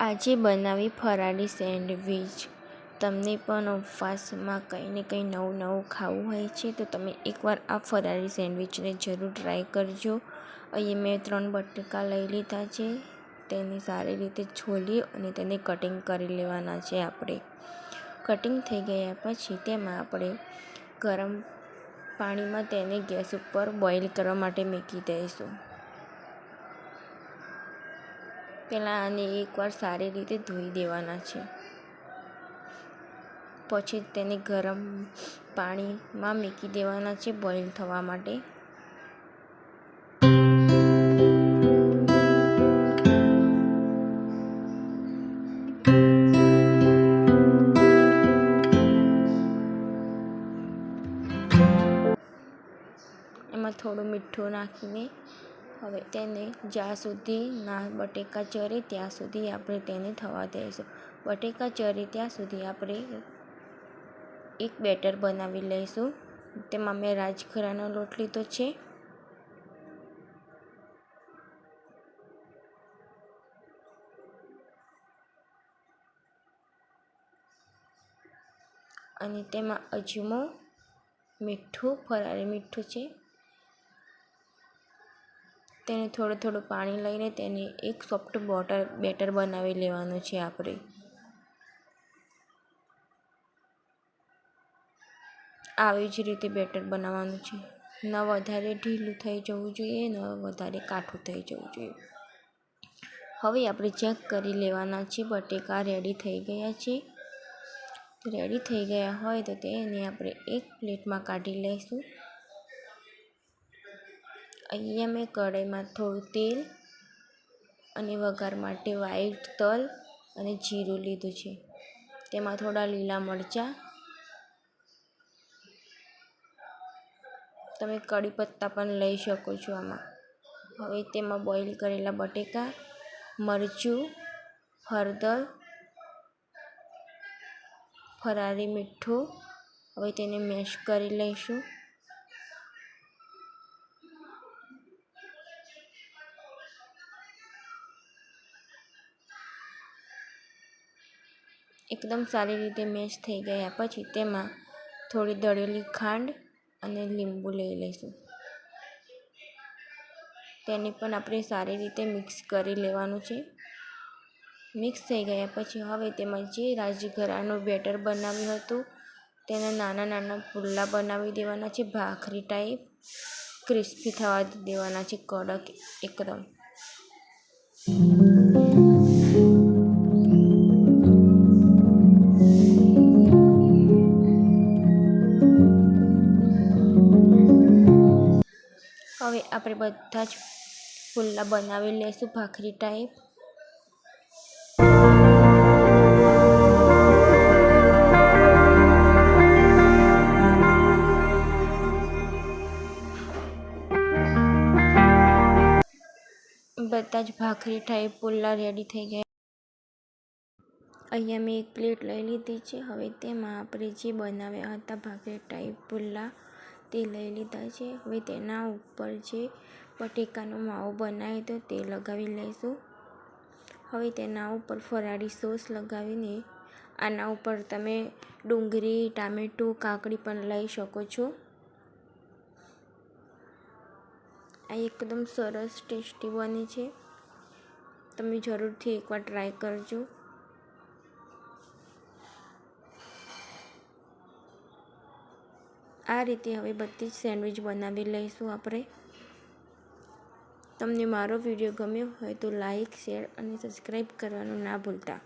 આજે બનાવી ફરાળી સેન્ડવીચ. તમને પણ ઉપવાસમાં કંઈ ને કંઈ નવું નવું ખાવું હોય છે, તો તમે એકવાર આ ફરાળી સેન્ડવીચને જરૂર ટ્રાય કરજો. અહીં મેં ત્રણ બટાકા લઈ લીધા છે, તેને સારી રીતે છોલી અને તેને કટિંગ કરી લેવાના છે આપણે. કટિંગ થઈ ગયા પછી તેમાં આપણે ગરમ પાણીમાં તેને ગેસ ઉપર બોઇલ કરવા માટે મૂકી દઈશું. પહેલાં આને એકવાર સારી રીતે ધોઈ દેવાના છે. પછી તેને ગરમ પાણીમાં મૂકી દેવાના છે બોઇલ થવા માટે. એમાં થોડું મીઠું નાખીને હવે તેને જ્યાં સુધી ના બટેકા ચરે ત્યાં સુધી આપણે તેને થવા દઈશું. બટેકા ચરે ત્યાં સુધી આપણે એક બેટર બનાવી લઈશું. તેમાં મેં રાજખરાનો લોટ લીધો છે. અને તેમાં અજમો, મીઠું, ફરાળી મીઠું છે. તેને થોડું થોડું પાણી લઈને તેને એક સોફ્ટ બોટર બેટર બનાવી લેવાનું છે આપણે. આવી જ રીતે બેટર બનાવવાનું છે. ન વધારે ઢીલું થઈ જવું જોઈએ, ન વધારે કાઠું થઈ જવું જોઈએ. હવે આપણે ચેક કરી લેવાના છે, બટેકા રેડી થઈ ગયા છે. રેડી થઈ ગયા હોય તો તેને આપણે એક પ્લેટમાં કાઢી લઈશું. અહીંયા મેં કઢાઈમાં થોડું તેલ અને વઘાર માટે વ્હાઈટ તલ અને જીરું લીધું છે. તેમાં થોડા લીલા મરચાં. તમે કઢી પત્તા પણ લઈ શકો છો આમાં. હવે તેમાં બોઇલ કરેલા બટેકા, મરચું, હળદર ફરારી મીઠું. હવે તેને મેશ કરી લઈશું. એકદમ સારી રીતે મેશ થઈ ગયા પછી તેમાં થોડી દળેલી ખાંડ અને લીંબુ લઈ લઈશું. તેને પણ આપણે સારી રીતે મિક્સ કરી લેવાનું છે. મિક્સ થઈ ગયા પછી હવે તેમાં જે રાજઘરાનું બેટર બનાવ્યું હતું, તેના નાના નાના પુલ્લા બનાવી દેવાના છે, ભાખરી ટાઈપ ક્રિસ્પી થવા દેવાના છે, કડક એકદમ. હવે આપણે બધા જ પુલ્લા બનાવી લઈશું ભાખરી ટાઈપ બધા જ ભાખરી ટાઈપ પુલ્લા રેડી થઈ ગયા. અહીંયા મેં એક પ્લેટ લઈ લીધી છે. હવે તેમાં આપણે જે બનાવ્યા હતા ભાખરી ટાઈપ પુલ્લા તે લઈ લીધા છે. હવે તેના ઉપર જે બટેકાનો માવો બનાવ્યો હતો તે લગાવી લઈશું. હવે તેના ઉપર ફરાળી સોસ લગાવીને આના ઉપર તમે ડુંગળી, ટામેટું, કાકડી પણ લઈ શકો છો. આ એકદમ સરસ ટેસ્ટી બને છે. તમે જરૂરથી એકવાર ટ્રાય કરજો. આ રીતે હવે બધી જ સેન્ડવિચ બનાવી લઈશું આપણે. તમને મારો વીડિયો ગમ્યો હોય તો લાઈક, શેર અને સબસ્ક્રાઈબ કરવાનું ના ભૂલતા.